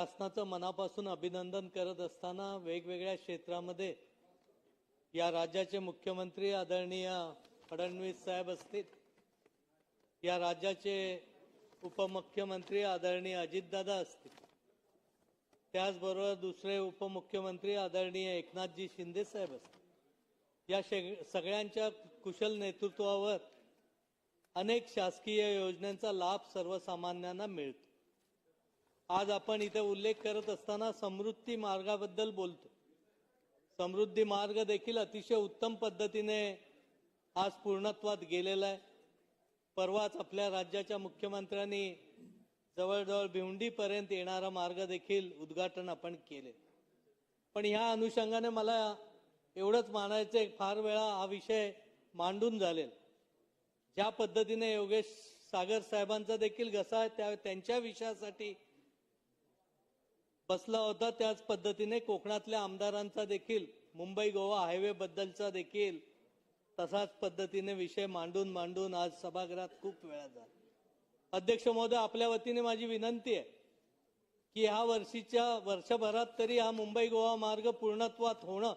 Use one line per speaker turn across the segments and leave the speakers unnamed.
शासनाचं मनापासून अभिनंदन करत असताना वेगवेगळ्या क्षेत्रामध्ये या राज्याचे मुख्यमंत्री आदरणीय फडणवीस साहेब असतील. या राज्याचे उपमुख्यमंत्री आदरणीय अजितदादा असतील. त्याचबरोबर दुसरे उपमुख्यमंत्री आदरणीय एकनाथजी शिंदे साहेब असतील. या शे- सगळ्यांच्या कुशल नेतृत्वावर अनेक शासकीय योजनांचा लाभ सर्वसामान्यांना मिळतो. आज आपण इथे उल्लेख करत असताना समृद्धी मार्गाबद्दल बोलतो समृद्धी मार्ग देखील अतिशय उत्तम पद्धतीने आज पूर्णत्वात गेलेला आहे. परवाच आपल्या राज्याच्या मुख्यमंत्र्यांनी जवळजवळ भिवंडीपर्यंत येणारा मार्ग देखील उद्घाटन आपण केले. पण ह्या अनुषंगाने मला एवढंच मानायचं फार वेळा हा विषय मांडून झालेला ज्या पद्धतीने योगेश सागर साहेबांचा देखील घसा आहे त्या त्यांच्या विषयासाठी बसला होता त्याच पद्धतीने कोकणातल्या आमदारांचा देखील मुंबई गोवा हायवे बद्दलचा देखील तसाच पद्धतीने विषय मांडून मांडून आज सभागृहात खूप वेळा झाला. अध्यक्ष महोदय आपल्या वतीने माझी विनंती आहे की ह्या वर्षीच्या वर्षभरात तरी हा मुंबई गोवा मार्ग पूर्णत्वात होणं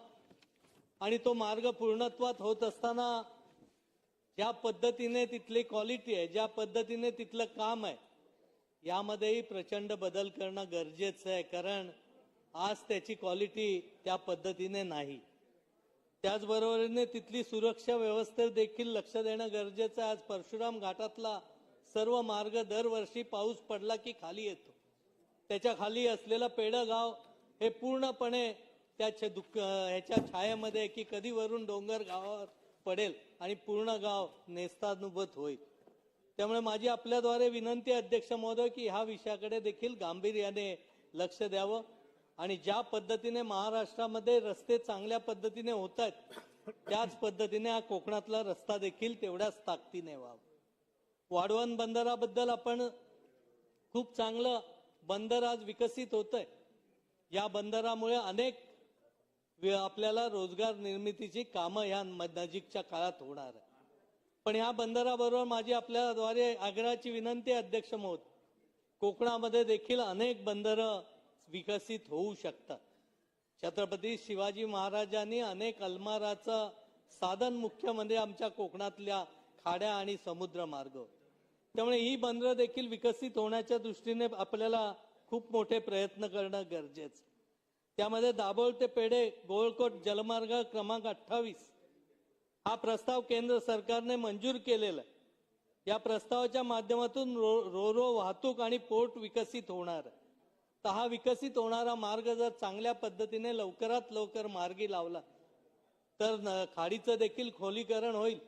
आणि तो मार्ग पूर्णत्वात होत असताना ज्या पद्धतीने तिथली क्वालिटी आहे ज्या पद्धतीने तिथलं काम आहे यामध्येही प्रचंड बदल करणं गरजेचं आहे कारण आज त्याची क्वालिटी त्या पद्धतीने नाही. त्याचबरोबरीने तिथली सुरक्षा व्यवस्थेत देखील लक्ष देणं गरजेचं आहे. आज परशुराम घाटातला सर्व मार्ग दरवर्षी पाऊस पडला की खाली येतो. त्याच्याखाली असलेलं पेडगाव हे पूर्णपणे त्या छ- दुःख ह्याच्या छायेमध्ये की कधी वरून डोंगर गावावर पडेल आणि पूर्ण गाव नेस्तानुभत होईल. त्यामुळे माझी आपल्याद्वारे विनंती अध्यक्ष महोदय की ह्या विषयाकडे देखील गांभीर्याने लक्ष द्यावं. आणि ज्या पद्धतीने महाराष्ट्रामध्ये रस्ते चांगल्या पद्धतीने होत आहेत त्याच पद्धतीने हा कोकणातला रस्ता देखील तेवढ्याच ताकदीने व्हावा. वाढवण बंदराबद्दल आपण खूप चांगलं बंदर आज विकसित होत आहे या बंदरामुळे अनेक आपल्याला रोजगार निर्मितीची कामं ह्या नजीकच्या काळात होणार आहे पण या बंदराबरोबर माझी आपल्याद्वारे आग्रहाची विनंती आहे अध्यक्ष महोदय. कोकणामध्ये देखील अनेक बंदरं विकसित होऊ शकतात. छत्रपती शिवाजी महाराजांनी अनेक अलमाराचं साधन मुख्य म्हणजे आमच्या कोकणातल्या खाड्या आणि समुद्र मार्ग त्यामुळे ही बंदरं देखील विकसित होण्याच्या दृष्टीने आपल्याला खूप मोठे प्रयत्न करणं गरजेचं त्यामध्ये दाभोळ ते पेढे गोळकोट जलमार्ग क्रमांक अठ्ठावीस. हा प्रस्ताव केंद्र सरकारने मंजूर केलेला आहे. या प्रस्तावाच्या माध्यमातून रो रो रो वाहतूक आणि पोर्ट विकसित होणार आहे. तर हा विकसित होणारा मार्ग जर चांगल्या पद्धतीने लवकरात लवकर मार्गी लावला तर न- खाडीचं देखील खोलीकरण होईल.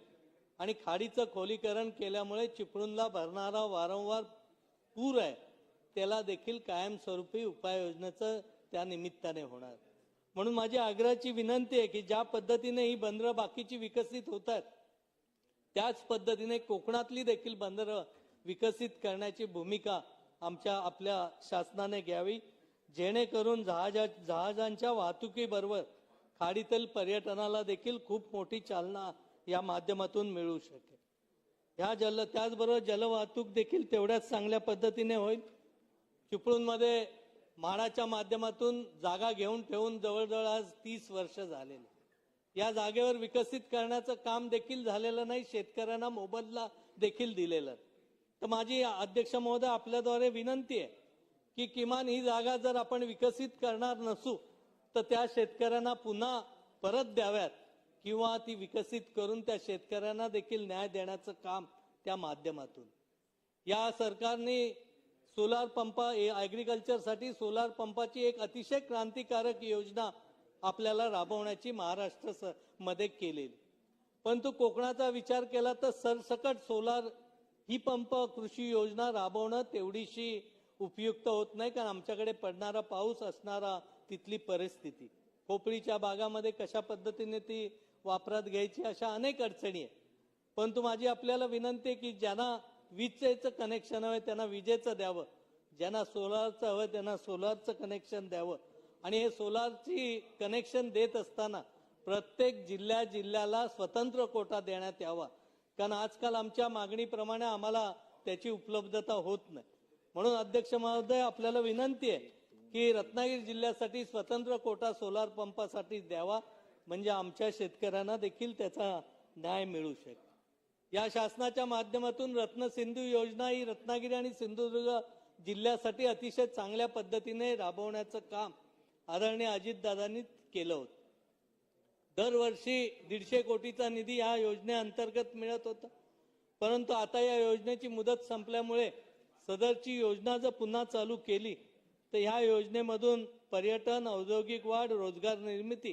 आणि खाडीचं खोलीकरण केल्यामुळे चिपळूणला भरणारा वारंवार पूर आहे त्याला देखील कायमस्वरूपी उपाययोजनेचं त्या निमित्ताने होणार म्हणून माझी आग्रहाची विनंती आहे की ज्या पद्धतीने ही बंदरं बाकीची विकसित होत आहेत त्याच पद्धतीने कोकणातली देखील बंदरं विकसित करण्याची भूमिका आमच्या आपल्या शासनाने घ्यावी जेणेकरून जहाजा जहाजांच्या वाहतुकीबरोबर खाडीतील पर्यटनाला देखील खूप मोठी चालना या माध्यमातून मिळू शकेल. ह्या जल त्याचबरोबर जलवाहतूक देखील तेवढ्याच चांगल्या पद्धतीने होईल. चिपळूणमध्ये माडाच्या माध्यमातून जागा घेऊन ठेवून जवळजवळ आज तीस वर्ष झालेली. या जागेवर विकसित करण्याचं काम देखील झालेलं नाही शेतकऱ्यांना मोबदला देखील दिलेला. तर माझी अध्यक्ष महोदय आपल्याद्वारे विनंती आहे की किमान ही जागा जर आपण विकसित करणार नसू तर त्या शेतकऱ्यांना पुन्हा परत द्याव्यात किंवा ती विकसित करून त्या शेतकऱ्यांना देखील न्याय देण्याचं काम त्या माध्यमातून. या सरकारने सोलार पंप ॲग्रिकल्चरसाठी सोलार पंपाची एक अतिशय क्रांतिकारक योजना आपल्याला राबवण्याची महाराष्ट्र स- मध्ये केलेली. परंतु कोकणाचा विचार केला तर सरसकट सोलार ही पंप कृषी योजना राबवणं तेवढीशी उपयुक्त होत नाही कारण आमच्याकडे पडणारा पाऊस असणारा तिथली परिस्थिती. खोपरीच्या भागामध्ये कशा पद्धतीने ती वापरात घ्यायची अशा अनेक अडचणी आहेत. परंतु माझी आपल्याला विनंती आहे की ज्यांना विजेचं कनेक्शन हवं त्यांना विजेचं द्यावं. ज्यांना सोलारचं हवं त्यांना सोलारचं कनेक्शन द्यावं. आणि हे सोलारची कनेक्शन देत असताना प्रत्येक जिल्ह्या जिल्ह्याला स्वतंत्र कोटा देण्यात यावा. कारण आजकाल आमच्या मागणीप्रमाणे आम्हाला त्याची उपलब्धता होत नाही. म्हणून अध्यक्ष महोदय आपल्याला विनंती आहे की रत्नागिरी जिल्ह्यासाठी स्वतंत्र कोटा सोलार पंपासाठी द्यावा. म्हणजे आमच्या शेतकऱ्यांना देखील त्याचा न्याय मिळू शकेल. या शासनाच्या माध्यमातून रत्नसिंधू योजना ही रत्नागिरी आणि सिंधुदुर्ग जिल्ह्यासाठी अतिशय चांगल्या पद्धतीने राबवण्याचं काम आदरणीय अजितदादांनी केलं होतं. दरवर्षी दीडशे कोटीचा निधी या योजनेअंतर्गत मिळत होता. परंतु आता या योजनेची मुदत संपल्यामुळे सदरची योजना जर पुन्हा चालू केली तर ह्या योजनेमधून पर्यटन औद्योगिक वाढ रोजगार निर्मिती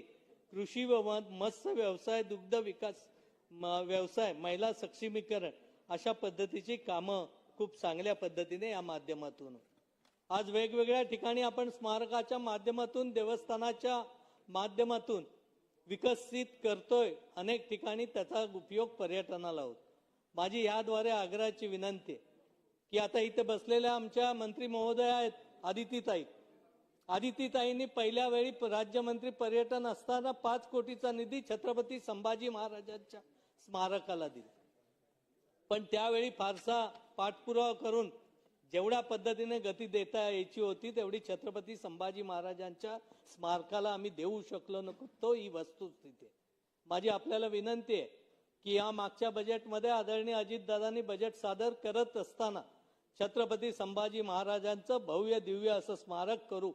कृषी व म- मत्स्य व्यवसाय दुग्ध विकास व्यवसाय महिला सक्षमीकरण अशा पद्धतीची कामं खूप चांगल्या पद्धतीने या माध्यमातून आज वेगवेगळ्या ठिकाणी आपण स्मारकाच्या माध्यमातून देवस्थानाच्या माध्यमातून विकसित करतोय अनेक ठिकाणी त्याचा उपयोग पर्यटनाला होतो. माझी याद्वारे आग्रहाची विनंती आहे की आता इथे बसलेल्या आमच्या मंत्री महोदया आहेत आदितीताई. आदितीताईंनी पहिल्या वेळी राज्यमंत्री पर्यटन असताना पाच कोटीचा निधी छत्रपती संभाजी महाराजांच्या स्मारकाला दिला. पण त्यावेळी फारसा पाठपुरावा करून जेवढ्या पद्धतीने गती देता यायची होती तेवढी छत्रपती संभाजी महाराजांच्या स्मारकाला आम्ही देऊ शकलो नको ही वस्तुस्थिती आहे. माझी आपल्याला विनंती आहे की या मागच्या बजेटमध्ये आदरणीय अजितदादांनी बजेट सादर करत असताना छत्रपती संभाजी महाराजांचं भव्य दिव्य असं स्मारक करू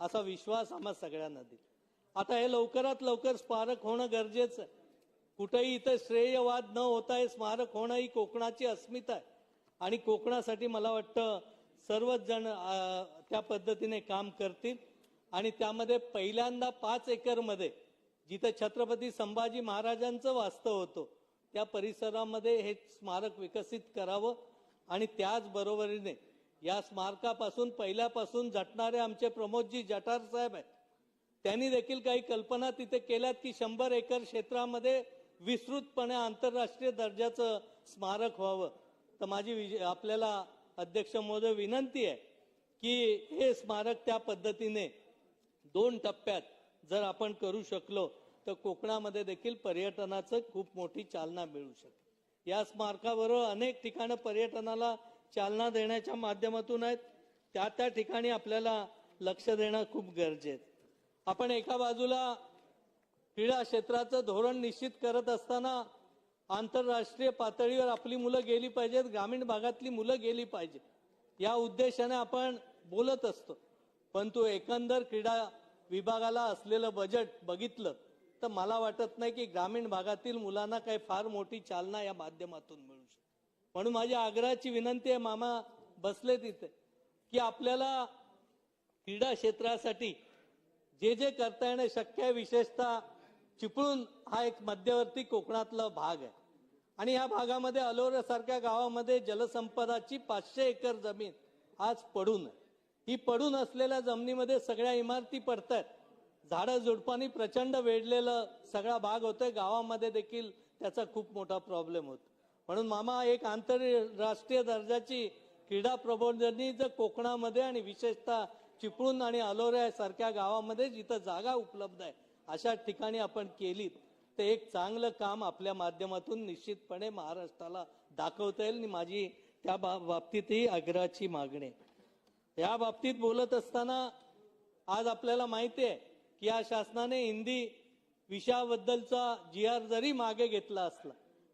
असा विश्वास आम्हा सगळ्यांना दिला. आता हे लवकरात लवकर स्मारक होणं गरजेचं आहे. कुठेही इथं श्रेयवाद न होता हे स्मारक होणं ही कोकणाची अस्मिता आहे. आणि कोकणासाठी मला वाटतं सर्वच जण त्या पद्धतीने काम करतील. आणि त्यामध्ये पहिल्यांदा पाच एकरमध्ये जिथं छत्रपती संभाजी महाराजांचं वास्तव होतं त्या परिसरामध्ये हे स्मारक विकसित करावं. आणि त्याचबरोबरीने या स्मारकापासून पहिल्यापासून झटणारे आमचे प्रमोदजी जटार साहेब आहेत. त्यांनी देखील काही कल्पना तिथे केल्यात की शंभर एकर क्षेत्रामध्ये विस्तृतपणे आंतरराष्ट्रीय दर्जाचं स्मारक व्हावं. तर माझी विज- आपल्याला अध्यक्ष महोदय विनंती आहे की हे स्मारक त्या पद्धतीने दोन टप्प्यात जर आपण करू शकलो तर कोकणामध्ये देखील पर्यटनाचं खूप मोठी चालना मिळू शकते या स्मारकाबरोबर अनेक ठिकाणं पर्यटनाला चालना देण्याच्या माध्यमातून आहेत. त्या त्या ठिकाणी आपल्याला लक्ष देणं खूप गरजेचं आपण एका बाजूला क्रीडा क्षेत्राचं धोरण निश्चित करत असताना आंतरराष्ट्रीय पातळीवर आपली मुलं गेली पाहिजेत ग्रामीण भागातली मुलं गेली पाहिजेत. या उद्देशाने आपण बोलत असतो. परंतु एकंदर क्रीडा विभागाला असलेलं बजेट बघितलं तर मला वाटत नाही की ग्रामीण भागातील मुलांना काही फार मोठी चालना या माध्यमातून मिळू शकते. म्हणून माझी आग्रहाची विनंती आहे मामा बसले तिथे की आपल्याला क्रीडा क्षेत्रासाठी जे जे करता येणं शक्य आहे विशेषतः चिपळूण हा एक मध्यवर्ती कोकणातला भाग आहे. आणि या भागामध्ये अलोऱ्यासारख्या गावामध्ये जलसंपदाची पाचशे एकर जमीन आज पडून आहे. ही पडून असलेल्या जमिनीमध्ये सगळ्या इमारती पडतायत. झाडं झुडपांनी प्रचंड वेढलेलं सगळा भाग होतोय. गावामध्ये देखील त्याचा खूप मोठा प्रॉब्लेम होतो. म्हणून मामा एक आंतरराष्ट्रीय दर्जाची क्रीडा प्रबोधनी जर कोकणामध्ये आणि विशेषतः चिपळूण आणि अलोरा सारख्या गावामध्ये जिथं जागा उपलब्ध आहे अशा ठिकाणी आपण केलीत तर एक चांगलं काम आपल्या माध्यमातून निश्चितपणे महाराष्ट्राला दाखवता येईल. आणि माझी त्या बा- बाबतीतही आग्रहाची मागणी. या बाबतीत बोलत असताना आज आपल्याला माहिती आहे की या शासनाने हिंदी विषयाबद्दलचा जी आर जरी मागे घेतला असला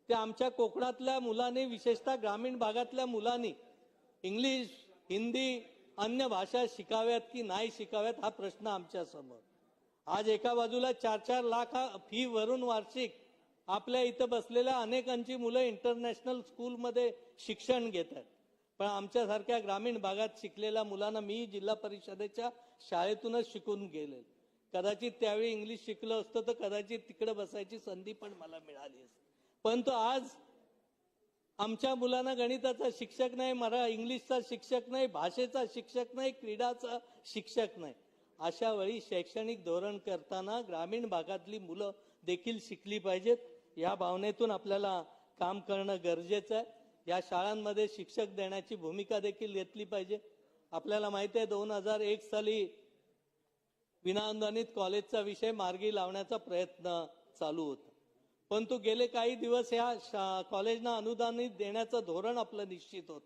ते आमच्या कोकणातल्या मुलांनी विशेषतः ग्रामीण भागातल्या मुलांनी इंग्लिश हिंदी अन्य भाषा शिकाव्यात की नाही शिकाव्यात हा प्रश्न आमच्यासमोर आज एका बाजूला चार चार लाख फी वरून वार्षिक आपल्या इथं बसलेल्या अनेकांची मुलं इंटरनॅशनल स्कूलमध्ये शिक्षण घेत आहेत पण आमच्यासारख्या ग्रामीण भागात शिकलेल्या मुलांना मी जिल्हा परिषदेच्या शाळेतूनच शिकून गेले कदाचित त्यावेळी इंग्लिश शिकलं असतं तर कदाचित तिकडे बसायची संधी पण मला मिळाली असती. परंतु आज आमच्या मुलांना गणिताचा शिक्षक नाही मरा इंग्लिशचा शिक्षक नाही भाषेचा शिक्षक नाही क्रीडाचा शिक्षक नाही. अशा वेळी शैक्षणिक धोरण करताना ग्रामीण भागातली मुलं देखील शिकली पाहिजेत. या भावनेतून आपल्याला काम करणं गरजेचं आहे. या शाळांमध्ये शिक्षक देण्याची भूमिका देखील घेतली पाहिजे. आपल्याला माहिती आहे दोन हजार एक साली विनाअनुदानित कॉलेजचा विषय मार्गी लावण्याचा प्रयत्न चालू होता. परंतु गेले काही दिवस या शा- कॉलेजना अनुदानित देण्याचं धोरण आपलं निश्चित होत.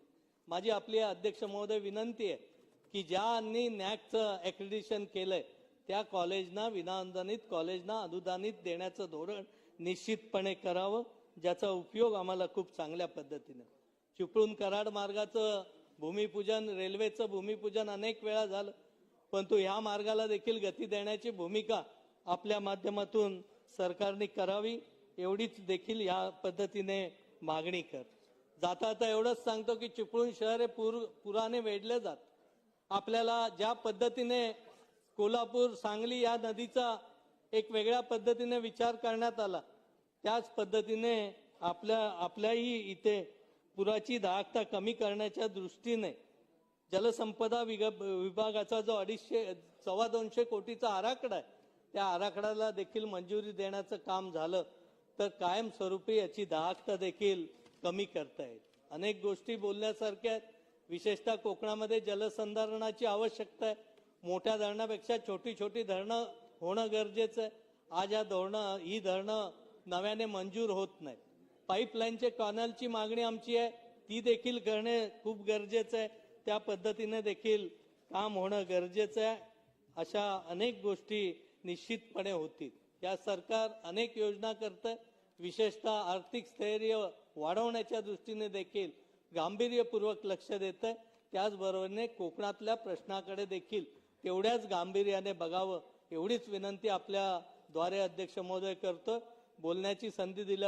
माझी आपली अध्यक्ष महोदय विनंती आहे की ज्यांनी नॅकचं ऍक्रिडिशन केलंय त्या कॉलेजना विनाअनुदानित कॉलेजना अनुदानित देण्याचं धोरण निश्चितपणे करावं ज्याचा उपयोग आम्हाला खूप चांगल्या पद्धतीने. चिपळूण कराड मार्गाचं भूमिपूजन रेल्वेचं भूमिपूजन अनेक वेळा झालं परंतु ह्या मार्गाला देखील गती देण्याची भूमिका आपल्या माध्यमातून सरकारने करावी एवढीच देखील या पद्धतीने मागणी कर. जाता आता एवढंच सांगतो की चिपळूण शहर हे पूर पुराने वेढले जात. आपल्याला ज्या पद्धतीने कोल्हापूर सांगली या नदीचा एक वेगळ्या पद्धतीने विचार करण्यात आला त्याच पद्धतीने आपल्या आपल्याही इथे पुराची दाहकता कमी करण्याच्या दृष्टीने जलसंपदा विग- विभागाचा जो अडीचशे सव्वा दोनशे कोटीचा आराखडा आहे त्या आराखड्याला देखील मंजुरी देण्याचं काम झालं तर कायमस्वरूपी याची दाहकता देखील कमी करता येईल. अनेक गोष्टी बोलण्यासारख्या आहेत. विशेषतः कोकणामध्ये जलसंधारणाची आवश्यकता आहे. मोठ्या धरणापेक्षा छोटी छोटी धरणं होणं गरजेचं आहे. आज या धोरणं ही धरणं नव्याने मंजूर होत नाही पाईपलाईनचे कॉनलची मागणी आमची आहे. ती देखील करणे खूप गरजेचं आहे. त्या पद्धतीने देखील काम होणं गरजेचं आहे. अशा अनेक गोष्टी निश्चितपणे होतील. या सरकार अनेक योजना करतं विशेषतः आर्थिक स्थैर्य वाढवण्याच्या दृष्टीने देखील गांभीर्यपूर्वक लक्ष देत आहे त्याचबरोबरीने कोकणातल्या प्रश्नाकडे देखील तेवढ्याच गांभीर्याने बघावं एवढीच विनंती आपल्या द्वारे अध्यक्ष महोदय करतो बोलण्याची संधी दिल्या